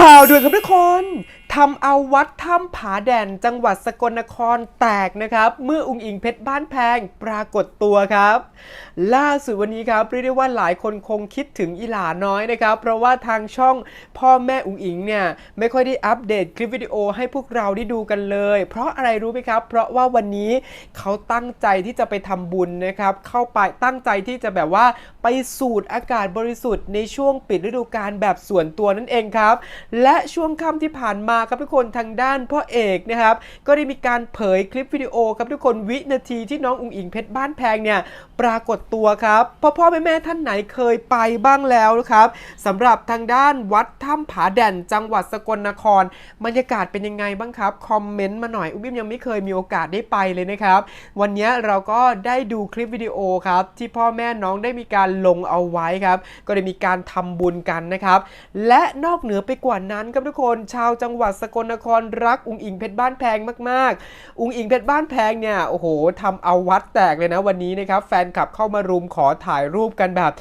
ข่าวด่วนครับทุกคน ทำเอาวัดถ้ำผาแดนจังหวัดสกลนครแตกนะครับ เมื่ออุงอิงเพชรบ้านแพงปรากฏตัวครับ ล่าสุดวันนี้ครับเรียกได้ว่าหลายคนคงคิดถึงอีหลาน้อยนะครับ เพราะว่าทางช่องพ่อแม่อุงอิงเนี่ย ไม่ค่อยได้อัปเดตคลิปวิดีโอให้พวกเราได้ดูกันเลย เพราะอะไรรู้ไหมครับ เพราะว่าวันนี้เขาตั้งใจที่จะไปทำบุญนะครับ เข้าไปตั้งใจที่จะแบบว่าไปสูดอากาศบริสุทธิ์ในช่วงปิดฤดูกาลแบบส่วนตัวนั่นเองครับ และช่วงค่ำที่ผ่านมาครับทุกคนทางด้านพ่อเอกนะครับก็ได้มีการเผยคลิปวิดีโอครับทุกคนวินาทีที่น้องอุ๋งอิงเพชรบ้านแพงเนี่ยปรากฏตัวครับพ่อพ่อแม่แม่ท่านไหนเคยไปบ้างแล้วนะครับสำหรับทางด้านวัดถ้ำผาแด่นจังหวัดสกลนครบรรยากาศเป็นยังไงบ้างครับคอมเมนต์มาหน่อยอุ้มอิ่มยังไม่เคยมีโอกาสได้ไปเลยนะครับวันนี้เราก็ได้ดูคลิปวิดีโอครับที่พ่อแม่น้องได้มีการลงเอาไว้ครับก็ได้มีการทำบุญกันนะครับและนอกเหนือไปกว่านั้นครับทุกคนชาวจังหวัดสกลนครรักอุงอิงเพชรบ้านแพงมากๆ อุงอิงเพชรบ้านแพงเนี่ยโอ้โหทำเอาวัดแตกเลยนะวันนี้นะครับแฟนคลับเข้ามารุมขอถ่ายรูปกันแบบ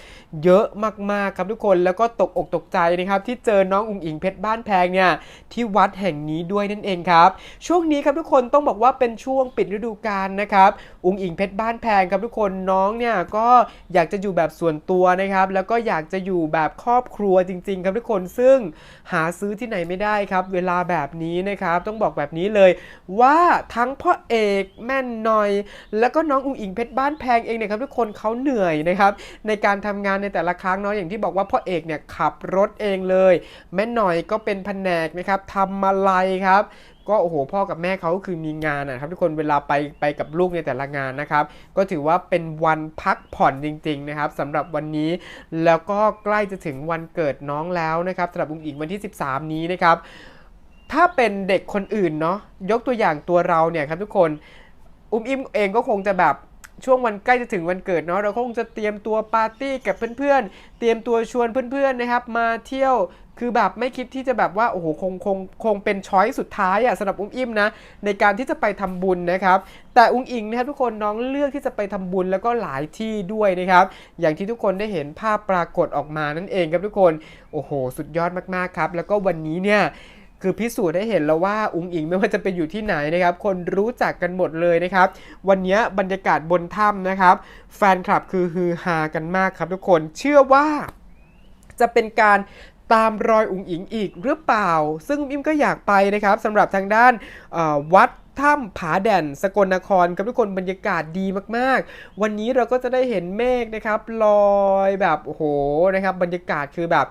เยอะมากๆครับทุกคนแล้วก็ตกอกตกใจนะครับที่เจอน้องอุงอิงเพชรบ้านแพงเนี่ยที่วัดแห่งนี้ด้วยนั่นเองครับ ช่วงนี้ครับทุกคนต้องบอกว่าเป็นช่วงปิดฤดูกาลนะครับอุงอิงเพชรบ้านแพงครับทุกคนน้องเนี่ยก็อยากจะอยู่แบบส่วนตัวนะครับ แล้วก็อยากจะอยู่แบบครอบครัวจริง ๆ ครับทุกคนซึ่งหาซื้อที่ไหนไม่ได้ครับ เวลาแบบนี้นะครับ ต้องบอกแบบนี้เลย ว่าทั้งพ่อเอกแม่นหน่อย แล้วก็น้องอุงอิงเพชรบ้านแพงเองเนี่ยครับทุกคนเขาเหนื่อยนะครับ ในการทำงานในแต่ละครั้งเนาะอย่างที่บอกว่าพ่อเอกเนี่ยขับรถเองเลย แม่หน่อยก็เป็นแผนกนะครับทำมาลัยครับ ก็โอ้โหพ่อกับแม่เขาก็คือมีงานนะครับทุกคนเวลาไปไปกับลูกในแต่ละงานนะครับ ก็ถือว่าเป็นวันพักผ่อนจริงๆนะครับสำหรับวันนี้แล้วก็ใกล้จะถึงวันเกิดน้องแล้วนะครับสำหรับอุ้งอิงวันที่ 13 นี้นะครับ ถ้าเป็นเด็กคนอื่นเนาะยกตัวอย่างตัวเราเนี่ยครับทุกคนอุ้มอิมเองก็คงจะแบบ ช่วงวันใกล้จะถึงวันเกิดเนาะเราคงจะเตรียมตัวปาร์ตี้กับเพื่อนๆ เตรียมตัวชวนเพื่อนๆนะครับ มาเที่ยวคือแบบไม่คิดที่จะแบบว่าโอ้โหคงคงคงเป็นช้อยสุดท้ายอะสำหรับอุ้มอิ่มนะ ในการที่จะไปทำบุญนะครับ แต่อุ้งอิงนะครับทุกคนน้องเลือกที่จะไปทำบุญแล้วก็หลายที่ด้วยนะครับ อย่างที่ทุกคนได้เห็นภาพปรากฏออกมานั่นเองครับทุกคนโอ้โห สุดยอดมากๆครับ แล้วก็วันนี้เนี่ย คือพิสูจน์ได้เห็นแล้วว่าอุงอิงไม่ว่าจะไปอยู่ที่ไหนนะครับ คนรู้จักกันหมดเลยนะครับ วันนี้บรรยากาศบนถ้ำนะครับ แฟนคลับคือฮือฮากันมากครับทุกคนเชื่อว่าจะเป็นการตามรอยอุงอิงอีกหรือเปล่า ซึ่งอุ้มอิมก็อยากไปนะครับสำหรับทางด้านวัด ถ้ำผาแด่นสกลนครครับทุกคนบรรยากาศดีมากๆ วันนี้เราก็จะได้เห็นเมฆนะครับลอยแบบโอ้โหนะครับบรรยากาศคือแบบ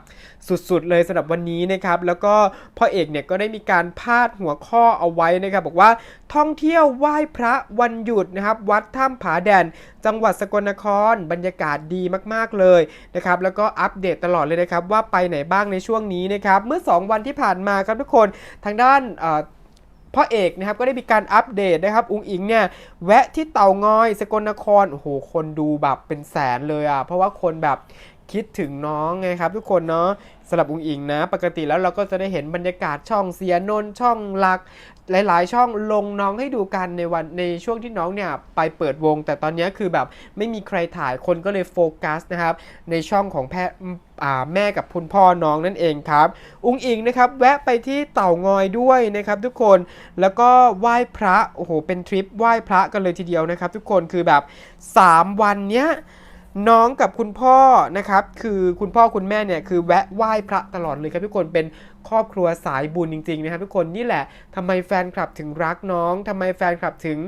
สุดๆเลยสำหรับวันนี้นะครับแล้วก็พ่อเอกเนี่ยก็ได้มีการพาดหัวข้อเอาไว้นะครับบอกว่าท่องเที่ยวไหว้พระวันหยุดนะครับวัดถ้ำผาแด่นจังหวัดสกลนครบรรยากาศดีมากๆเลยนะครับแล้วก็อัปเดตตลอดเลยนะครับว่าไปไหนบ้างในช่วงนี้นะครับเมื่อ 2 วันที่ผ่านมาครับทุกคนทางด้านเอ่อ พ่อเอกนะครับก็ได้มีการอัปเดตนะครับอุงอิงเนี่ยแวะที่เต่างอยสกลนครโอ้โหคนดูแบบเป็นแสนเลยอะเพราะว่าคนแบบคิดถึงน้องไงครับทุกคนเนาะสำหรับอุงอิงนะ ปกติแล้วเราก็จะได้เห็นบรรยากาศช่องเสียนนช่องหลัก หลาย ๆ ช่องลงน้องให้ดูกันในวันในช่วงที่น้องเนี่ยไปเปิดวง แต่ตอนนี้คือแบบไม่มีใครถ่ายคนก็เลยโฟกัสนะครับในช่องของแพ่แม่กับคุณพ่อน้องนั่นเองครับ อุงอิงนะครับแวะไปที่เต่างอยด้วยนะครับทุกคนแล้วก็ไหว้พระโอ้โหเป็นทริปไหว้พระกันเลยทีเดียวนะครับ ทุกคนคือแบบ 3 วันเนี้ย น้องกับคุณพ่อนะครับ คือคุณพ่อคุณแม่เนี่ยคือแวะไหว้พระตลอดเลยครับทุกคนเป็นครอบครัวสายบุญจริงๆนะครับทุกคนนี่แหละทำไมแฟนคลับถึงรักน้องทำไมแฟนคลับถึง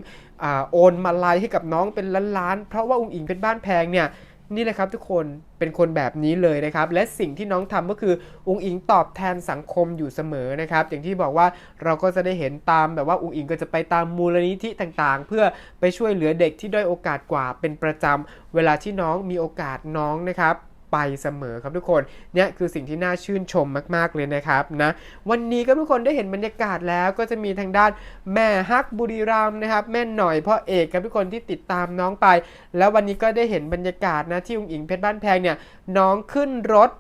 อโอนมาไลยให้กับน้องเป็นล้านๆเพราะว่าอุ้งอิงเป็นบ้านแพงเนี่ย นี่แหละครับทุกคนเป็นคนแบบนี้เลยนะครับ และสิ่งที่น้องทำก็คืออุงอิงตอบแทนสังคมอยู่เสมอนะครับ อย่างที่บอกว่าเราก็จะได้เห็นตามแบบว่าอุงอิงก็จะไปตามมูลนิธิต่างๆ เพื่อไปช่วยเหลือเด็กที่ด้อยโอกาสกว่าเป็นประจำเวลาที่น้องมีโอกาสน้องนะครับ ไปเสมอครับทุกคนเนี่ยคือสิ่งที่น่าชื่นชมมาก ๆ เลยนะครับนะวันนี้ก็ทุกคนได้เห็นบรรยากาศแล้วก็จะมีทางด้านแม่ฮักบุรีรัมนะครับแม่หน่อยพ่อเอกครับทุกคนที่ติดตามน้องไป แล้ววันนี้ก็ได้เห็นบรรยากาศนะที่อุงอิงเพชรบ้านแพงเนี่ยน้องขึ้นรถ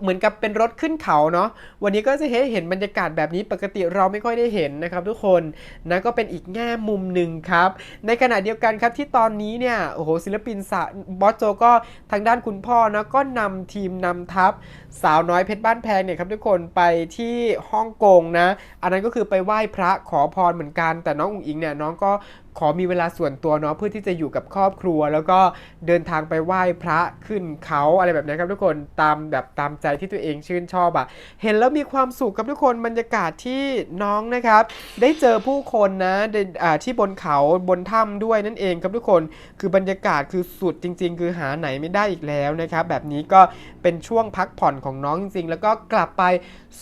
เหมือนกับเป็นรถขึ้นเขาเนาะวันนี้ก็จะเห็นบรรยากาศแบบนี้ปกติเราไม่ค่อยได้เห็นนะครับ ทุกคนนะก็เป็นอีกแง่มุมหนึ่งครับ ในขณะเดียวกันครับที่ตอนนี้เนี่ยโอ้โหศิลปินสาบอสโจก็ทางด้านคุณพ่อนะก็นำทีมนำทัพสาวน้อยเพชรบ้านแพงเนี่ยครับทุกคนไปที่ฮ่องกงนะ อันนั้นก็คือไปไหว้พระขอพรเหมือนกัน แต่น้องอุ๋งอิงเนี่ยน้องก็ ขอมีเวลาส่วนตัวเนาะเพื่อที่จะอยู่กับครอบครัว แล้วก็เดินทางไปไหว้พระขึ้นเขาอะไรแบบนี้ครับทุกคนตามแบบตามใจที่ตัวเองชื่นชอบอะ่ะเห็นแล้วมีความสุขครับทุกคนบรรยากาศที่น้องนะครับ ได้เจอผู้คนนะที่บนเขาบนถ้ำด้วยนั่นเองครับทุกคนคือบรรยากาศคือสุดจริง ๆ คือหาไหนไม่ได้อีกแล้วนะครับแบบนี้ก็เป็นช่วงพักผ่อนของน้องจริงๆ แล้วก็กลับไป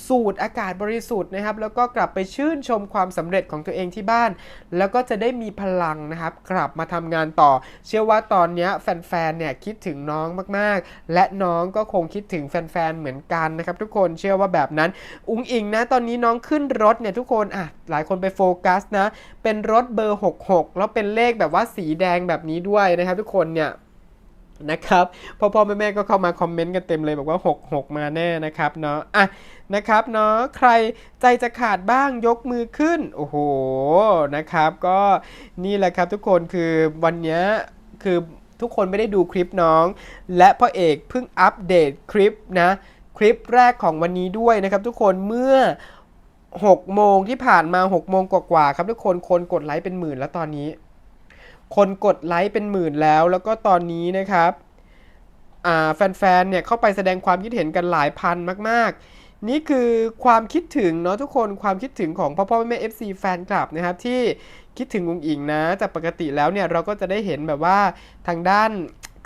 สูดอากาศบริสุทธิ์นะครับแล้วก็กลับไปชื่นชมความสำเร็จของตัวเองที่บ้าน แล้วก็จะได้มีพลังนะครับ กลับมาทำงานต่อ เชื่อว่าตอนนี้แฟนๆเนี่ยคิดถึงน้องมากๆ และน้องก็คงคิดถึงแฟนๆเหมือนกันนะครับ ทุกคนเชื่อว่าแบบนั้น อุงอิงนะตอนนี้น้องขึ้นรถเนี่ยทุกคนอะหลายคนไปโฟกัสนะ เป็นรถเบอร์ 66 แล้วเป็นเลขแบบว่าสีแดงแบบนี้ด้วยนะครับ ทุกคนเนี่ย นะครับพ่อพ่อแม่แม่ก็เข้ามาคอมเมนต์กันเต็มเลยบอกว่า 66 มาแน่นะครับเนาะอะนะครับเนาะใครใจจะขาดบ้างยกมือขึ้น โอ้โหนะครับก็นี่แหละครับทุกคนคือวันนี้คือทุกคนไม่ได้ดูคลิปน้อง และพ่อเอกเพิ่งอัปเดตคลิปนะ คลิปแรกของวันนี้ด้วยนะครับทุกคนเมื่อ6โมงที่ผ่านมา6โมงกว่าๆครับทุกคนคนกดไลค์เป็นหมื่นแล้วตอนนี้ คนกดไลค์เป็นหมื่นแล้ว แล้วก็ตอนนี้นะครับแฟนๆเนี่ยเข้าไปแสดงความคิดเห็นกันหลายพันมาก ๆ นี่คือความคิดถึงเนาะทุกคนความคิดถึงของพ่อพ่อแม่เอฟซีแฟนคลับนะครับที่คิดถึงอุงอิงนะแต่ปกติแล้วเนี่ยเราก็จะได้เห็นแบบว่าทางด้าน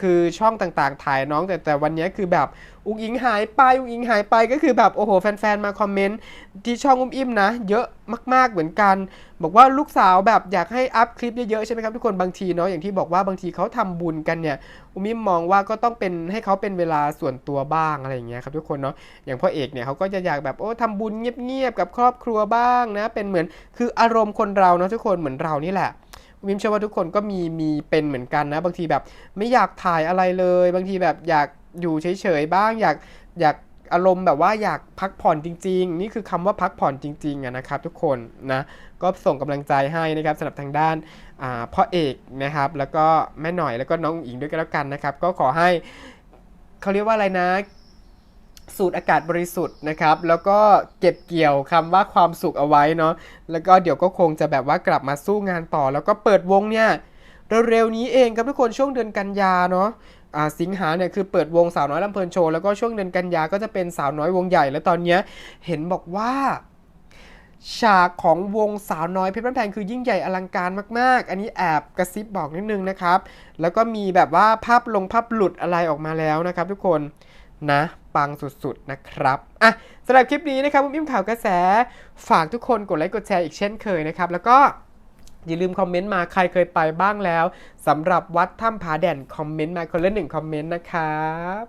คือช่องต่างๆ ถ่ายน้องแต่แต่วันนี้คือแบบอุงอิงหายไปอุงอิงหายไปก็คือแบบโอ้โหแฟนๆมาคอมเมนต์ที่ช่องอุ้มอิ่มนะ เยอะมากๆเหมือนกัน บอกว่าลูกสาวแบบอยากให้อัพคลิปเยอะๆใช่ไหมครับทุกคนบางทีเนาะอย่างที่บอกว่าบางทีเขาทำบุญกันเนี่ยอุ้มอิ่มมองว่าก็ต้องเป็นให้เขาเป็นเวลาส่วนตัวบ้างอะไรอย่างเงี้ยครับทุกคนเนาะอย่างพ่อเอกเนี่ยเขาก็จะอยากแบบโอ้ทำบุญเงียบๆกับครอบครัวบ้างนะเป็นเหมือนคืออารมณ์คนเราเนาะทุกคนเหมือนเรานี่แหละ วิมเชื่อว่าทุกคนก็มีมีเป็นเหมือนกันนะ บางทีแบบไม่อยากถ่ายอะไรเลย บางทีแบบอยากอยู่เฉยๆบ้าง อยากอยากอารมณ์แบบว่าอยากพักผ่อนจริง ๆ นี่คือคำว่าพักผ่อนจริงๆนะครับ ทุกคนนะก็ส่งกำลังใจให้นะครับสำหรับทางด้านาพ่อเอกนะครับ แล้วก็แม่หน่อยแล้วก็น้องอิงด้วยกันแล้วกันนะครับ ก็ขอให้เขาเรียกว่าอะไรนะ สูดอากาศบริสุทธิ์นะครับ แล้วก็เก็บเกี่ยวคำว่าความสุขเอาไว้เนาะแล้วก็เดี๋ยวก็คงจะแบบว่ากลับมาสู้งานต่อ แล้วก็เปิดวงเนี่ยเร็วๆนี้เองครับทุกคนช่วงเดือนกันยาเนาะสิงหาเนี่ยคือเปิดวงสาวน้อยลำเพลินโชว์แล้วก็ช่วงเดือนกันยาก็จะเป็นสาวน้อยวงใหญ่แล้วตอนเนี้ยเห็นบอกว่าฉากของวงสาวน้อยเพชรบ้านแพงคือยิ่งใหญ่อลังการมากๆ อันนี้แอบกระซิบบอกนิดนึงนะครับ แล้วก็มีแบบว่าภาพลงภาพหลุดอะไรออกมาแล้วนะครับทุกคน นะปังสุดๆนะครับอะสำหรับคลิปนี้นะครับผมอิ่มข่าวกระแสฝากทุกคนกดไลค์กดแชร์อีกเช่นเคยนะครับ แล้วก็อย่าลืมคอมเมนต์มาใครเคยไปบ้างแล้วสำหรับวัดถ้ำผาแด่นคอมเมนต์มาคนละหนึ่งคอมเมนต์นะครับ